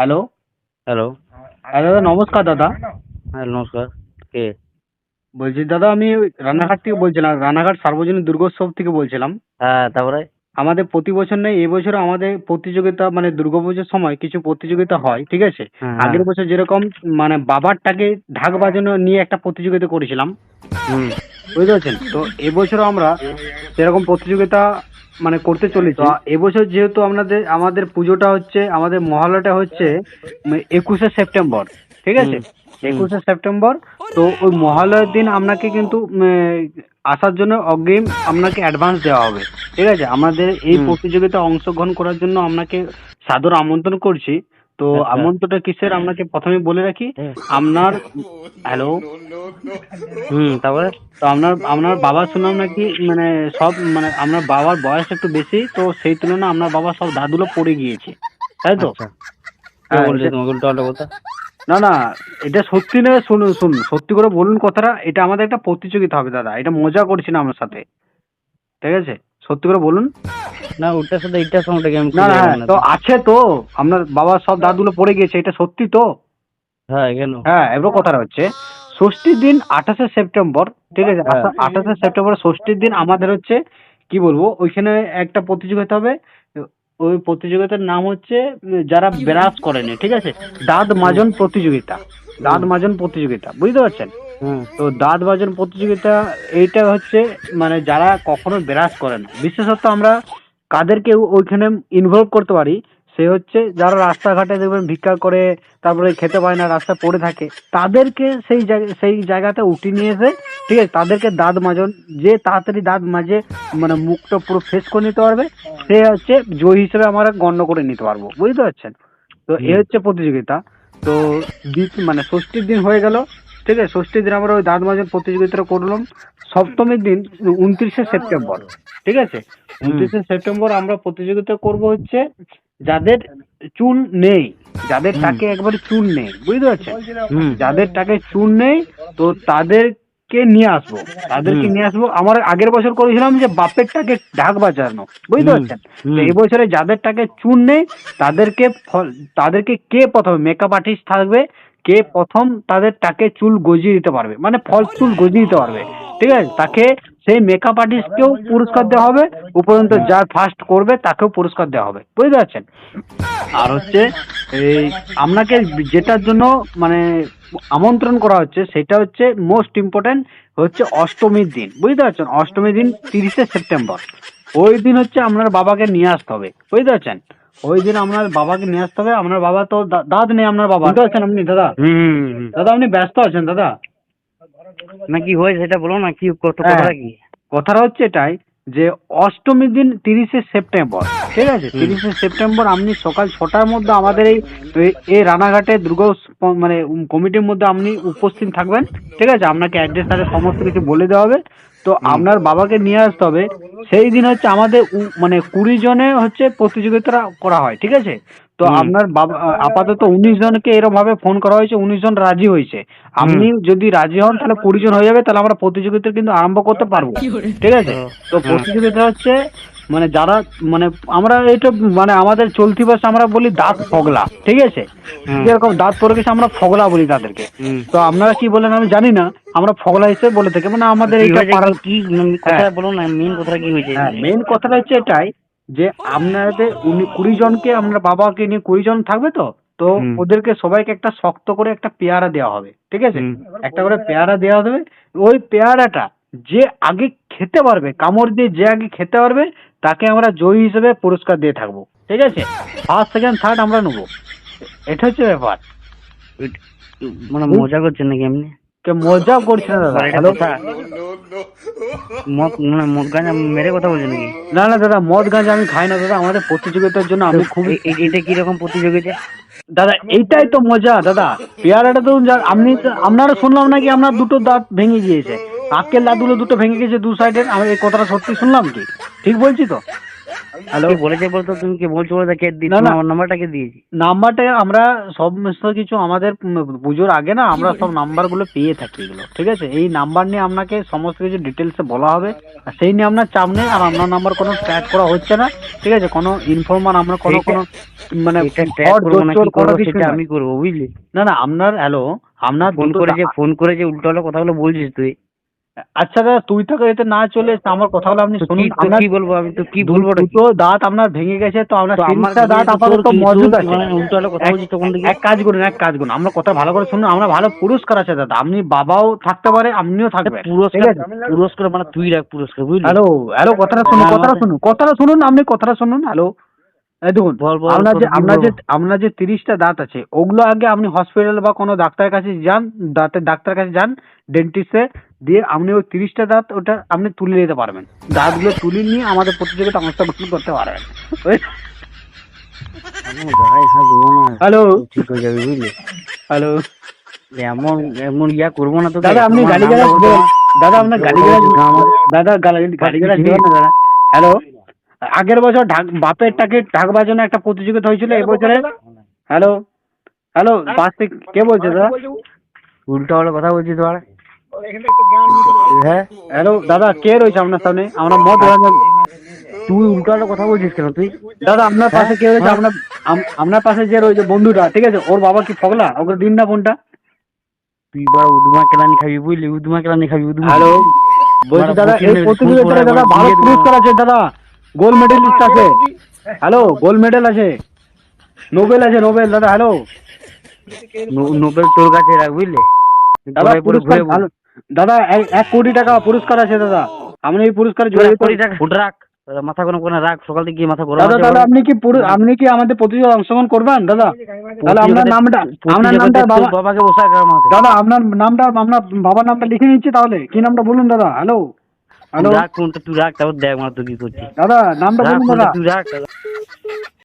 Hello hello হ্যাঁ দাদা নমস্কার দাদা। হ্যাঁ নমস্কার। কে? বলছি দাদা আমি রানাঘাট থেকে বলছিলাম রানাঘাট সার্বজনীন দুর্গোৎসব থেকে বলছিলাম। হ্যাঁ তারপরে? আমাদের প্রতি বছর নেই এবছর আমাদের প্রতিযোগিতা মানে দুর্গাপুজোর সময় কিছু প্রতিযোগিতা হয় ঠিক আছে? হ্যাঁ, আগের বছর যেরকম মানে বাবারটাকে ঢাক বাজানো নিয়ে একটা প্রতিযোগিতা করেছিলাম। হুম। বুঝতে পারছেন? তো এবছরও আমরা সেরকম প্রতিযোগিতা মানে করতে চলেছি। এবছর যেহেতু আমাদের আমাদের পুজোটা হচ্ছে আমাদের মহালয়াটা হচ্ছে একুশে সেপ্টেম্বর ঠিক আছে? একুশে সেপ্টেম্বর তো ওই মহালয়ার দিন আপনাকে কিন্তু আসার জন্য অগ্রিম আপনাকে অ্যাডভান্স দেওয়া হবে ঠিক আছে? আমাদের এই প্রতিযোগিতা প্রতিযোগিতায় অংশগ্রহণ করার জন্য আপনাকে সাদর আমন্ত্রণ করছি। তো আচ্ছা। আমন্ত্রণটা কিসের? আপনাকে প্রথমে বলে রাখি। আপনার হ্যালো? হুম তারপরে তো আপনার আপনার বাবা শুনলাম নাকি মানে সব মানে আপনার বাবার বয়স একটু বেশি তো সেই তুলনায় আপনার বাবা সব দাদুলো পড়ে গিয়েছে তাই তো? আচ্ছা। হ্যাঁ, না না এটা সত্যি না শুনুন শুনুন সত্যি করে বলুন কথাটা এটা আমাদের একটা প্রতিযোগিতা হবে দাদা এটা মজা করছি না আমার সাথে ঠিক আছে? সত্যি করে বলুন। না ওটার সাথে এইটার সঙ্গে আমি না না হ্যাঁ, তো আছে তো। আপনার বাবার সব দাদুলো পড়ে গিয়েছে এটা সত্যি তো? হ্যাঁ কেন? হ্যাঁ এবার কথাটা হচ্ছে। ষষ্ঠীর দিন আঠাশে সেপ্টেম্বর ঠিক আছে? হ্যাঁ। আঠাশে সেপ্টেম্বর ষষ্ঠীর দিন আমাদের হচ্ছে কি বলব ওইখানে একটা প্রতিযোগিতা হবে। ওই প্রতিযোগিতার নাম হচ্ছে যারা ব্রাশ করেনি ঠিক আছে? দাঁত মাজন প্রতিযোগিতা। দাঁত মাজন প্রতিযোগিতা বুঝতে পারছেন? হুম। তো দাঁত বাজন প্রতিযোগিতা এইটা হচ্ছে মানে যারা কখনো ব্রাশ করে না। বিশেষত আমরা কাদেরকে ওইখানে ইনভলভ করতে পারি সে হচ্ছে যারা রাস্তাঘাটে দেখবেন ভিক্ষা করে তারপরে খেতে পায় না রাস্তা পড়ে থাকে তাদেরকে সেই জায়গা সেই জায়গাতে উঠিয়ে নিয়ে এসে ঠিক আছে তাদেরকে দাঁত মাজন যে তাড়াতাড়ি দাঁত মাজে মানে মুখটা পুরো ফ্রেশ করে নিতে পারবে সে হচ্ছে জয়ী হিসেবে আমরা গণ্য করে নিতে পারব বুঝতে পারছেন? তো এ হচ্ছে প্রতিযোগিতা। তো মানে ষষ্ঠীর দিন হয়ে গেল ঠিক আছে ষষ্ঠীর দিন আমরা ওই দাঁত মাজন প্রতিযোগিতাটা করলাম। সপ্তমীর দিন উনত্রিশে সেপ্টেম্বর ঠিক আছে? উনত্রিশে সেপ্টেম্বর আমরা প্রতিযোগিতা করব হচ্ছে যাদের চুল নেই যাদের টাকে একবারে চুল নেই বুঝতে পারছেন? যাদের টাকে চুল নেই তো তাদেরকে নিয়ে আসব তাদেরকে নিয়ে আসব। আমার আগের বছর করেছিলাম যে বাপের টাকে ঢাক বাজানো বুঝতে পারছেন। তো এবছরে যাদের টাকে চুল নেই তাদেরকে তাদেরকে কে প্রথমে? মেকআপ আর্টিস্ট থাকবে কে প্রথম তাদের তাকে চুল গজিয়ে দিতে পারবে। মানে ফল চুল গজিয়ে দিতে পারবে। ঠিক আছে? তাকে সেই মেকআপ আর্টিস্টকেও পুরস্কার দেওয়া হবে। উপরন্ত যার ফার্স্ট করবে তাকেও পুরস্কার দেওয়া হবে। বুঝতে পারছেন? আর হচ্ছে এই আপনাকে যেটার জন্য মানে আমন্ত্রণ করা হচ্ছে সেটা হচ্ছে মোস্ট ইম্পর্টেন্ট হচ্ছে অষ্টমীর দিন। বুঝতে পারছেন? অষ্টমীর দিন তিরিশে সেপ্টেম্বর। ওই দিন হচ্ছে আপনার বাবাকে নিয়ে আসতে হবে। বুঝতে পারছেন? ওই দিন আপনার বাবাকে নিয়ে আসতে হবে। আপনার বাবা তো দা- দাঁত নেই আপনার বাবা বুঝতে পারছেন আপনি দাদা? হুম। দাদা আপনি ব্যস্ত আছেন দাদা? না কি হয়েছে সেটা বলো না কি কত হ্যাঁ। কথা কি? কথাটা হচ্ছে এটাই যে অষ্টমীর দিন তিরিশে সেপ্টেম্বর ঠিক আছে? তিরিশে সেপ্টেম্বর আপনি সকাল ছটার মধ্যে আমাদের এই এই- এই রানাঘাটে দুর্গা মানে কমিটির মধ্যে আপনি উপস্থিত থাকবেন ঠিক আছে? আপনাকে অ্যাড্রেস আরে সমস্ত কিছু বলে দেওয়া হবে। তো আপনার বাবাকে নিয়ে আসতে হবে। সেই দিন হচ্ছে আমাদের মানে কুড়ি জনে হচ্ছে প্রতিযোগিতা করা হয় ঠিক আছে? তো আপনার বাবা আপাতত উনিশ জনকে এরকম ভাবে ফোন করা হয়েছে উনিশ জন রাজি হয়েছে। আপনি যদি রাজি হন তাহলে কুড়ি জন হয়ে যাবে তাহলে আমরা প্রতিযোগিতা কিন্তু আরম্ভ করতে পারব ঠিক আছে? তো প্রতিযোগিতা হচ্ছে মানে যারা মানে আমরা এটা মানে আমাদের চলতি ভাষা আমরা বলি দাঁত ফগলা ঠিক আছে। যেরকম দাঁত পড়ে গেছে আমরা ফগলা বলি তাদেরকে। তো আপনারা কি বলেন আমি জানি না আমরা ফগলা হিসেবে বলে থাকি মানে আমাদের এইটা? কি কথা মেন কথাটা কি হয়েছে? হ্যাঁ মেন কথাটা হচ্ছে এটাই যে আপনাদের উনি কুড়ি জনকে আমরা বাবাকে নিয়ে কুড়ি জন থাকবে তো তো ওদেরকে সবাইকে একটা শক্ত করে একটা পেয়ারা দেওয়া হবে ঠিক আছে? একটা করে পেয়ারা দেওয়া হবে ওই পেয়ারাটা যে আগে খেতে পারবে কামড় দিয়ে যে আগে খেতে পারবে তাকে আমরা জয়ী হিসেবে পুরস্কার দিয়ে থাকব। ঠিক আছে? ফার্স্ট সেকেন্ড থার্ড আমরা নেব। এটা হচ্ছে ব্যাপার। মানে মজা করছেন নাকি এমনি? কে মজা করছে না দাদা? হ্যালো মদ মানে মদ গাঁজা মেরে কথা বলছেন নাকি? না না দাদা মদ গাঁজা আমি খাই না দাদা। আমাদের প্রতিযোগিতার জন্য আমি খুব এ- এ- এটা কি রকম প্রতিযোগিতা? দাদা এইটাই তো মজা দাদা। পেয়ারাটা তো আপনি আপনারা শুনলাম নাকি আপনার দুটো দাঁত ভেঙে গিয়েছে। আক্কেল দাঁতগুলো দুটো ভেঙে গেছে দু সাইডের। আমি এই কথাটা সত্যি শুনলাম কি? ঠিক বলছি তো? হ্যালো বলেছে বলতো তুমি কে বলছো বলতো কে দি না। আমার নাম্বারটা কে দিয়েছি? নাম্বারটা আমরা সমস্ত কিছু আমাদের পুজোর আগে না আমরা সব নাম্বারগুলো পেয়ে থাকি এগুলো ঠিক আছে? এই নাম্বার নিয়ে আপনাকে সমস্ত কিছু ডিটেলসে বলা হবে। আর সেই নিয়ে আপনার চাপ নেই আর আপনার নাম্বার কোনো ট্র্যাক করা হচ্ছে না ঠিক আছে? কোনো ইনফরমার আমরা কোনো কোনো মানে কোনো কিছু আমি করব বুঝলি? না না আপনার হ্যালো আপনার ফোন করেছে দা- ফোন করেছে উল্টো হলো কথাগুলো বলছিস তুই। আচ্ছা দাদা তুই তো এতে না চলে আমার কথাগুলো আপনি শুনুন কি কি বলব আমি? তো কি বলব দুটো দাঁত আপনার ভেঙে গেছে তো আপনার তিনটা দাঁত আপাতত মজুদ আছে। কথা এক- কাজ করুন এক কাজ করুন আমরা কথা ভালো করে শুনুন আমরা ভালো পুরস্কার আছে দাদা আপনি বাবাও থাকতে পারে আপনিও থাকবেন পুরস্কার পুরস্কার মানে তুই রাখ পুরস্কার বুঝলি? হ্যালো হ্যালো কথাটা শুনুন হ্যাঁ, কথাটা শুনুন কথাটা শুনুন আপনি কথাটা শুনুন হ্যালো। এই দেখুন আপনার যে আপনার যে আপনার যে তিরিশটা দাঁত আছে ওগুলো আগে আপনি হসপিটাল বা কোনো ডাক্তারের কাছে যান দাঁতের ডাক্তারের কাছে যান ডেন্টিস্টে দিয়ে আপনি ওই তিরিশটা দাঁত ওটা আপনি তুলে নিতে পারবেন। দাঁতগুলো তুলে নিয়ে আমাদের প্রতিযোগিতা অংশগ্রহণ করতে পারবেন। হ্যালো? ঠিক হয়ে যাবে বুঝলি হ্যালো? এমন এমন ইয়া করব না তো দাদা আপনি গাড়ি দাদা আপনার গাড়ি দাদা গাড়ি দাদা। হ্যালো? আগের বছর ঢাক বাপের টাকে ঢাক বাজানো একটা প্রতিযোগিতা হয়েছিল এবছরে হ্যালো? হ্যালো? পাশ থেকে কে বলছে দাদা? উল্টো হলো কথা বলছি তো আর হ্যাঁ? হ্যালো দাদা কে রয়েছে আপনার সামনে? আমরা মদ তুই উল্টো কথা বলছিস কেন? তুই দাদা আপনার পাশে কে রয়েছে? আপনার আপনার পাশে যে রয়েছে বন্ধুটা ঠিক আছে? ওর বাবা কি ফগলা ওকে দিন না ফোনটা। তুই উদুমা কেলানি খাবি বুঝলি? উদুমা কেলানি খাবি উদুমা। হ্যালো? বলছি দাদা এই প্রতিযোগিতায় দাদা করে ভালো দিয়ে দেবো। পুরস্কার আছে দাদা গোল্ড মেডেলিস্ট আছে। হ্যালো গোল্ড মেডেল আছে। নোবেল আছে নোবেল দাদা হ্যালো। নোবেল তোর কাছে রাখ বুঝলি? দাদা পুরস্কার দাদা এক কোটি টাকা পুরস্কার আছে দাদা। আপনি এই পুরস্কার কোটি টাকা রাখ। মাথা কোনো কোনো রাখ। সকাল থেকে মাথা গরম দাদা তাহলে আপনি কি পুরো আপনি কি আমাদের প্রতিযোগিতায় অংশগ্রহণ করবেন দাদা? তাহলে আপনার নামটা আপনার নামটা বাবাকে বসা দাদা আপনার নামটা আপনার বাবার নামটা লিখে নিচ্ছি তাহলে। কি নামটা বলুন দাদা? হ্যালো হ্যালো রাখ ফোনটা তুই রাখ তারপর দেখ মাথা তুই কি করছিস দাদা নামটা বলুন দাদা। তুই রাখ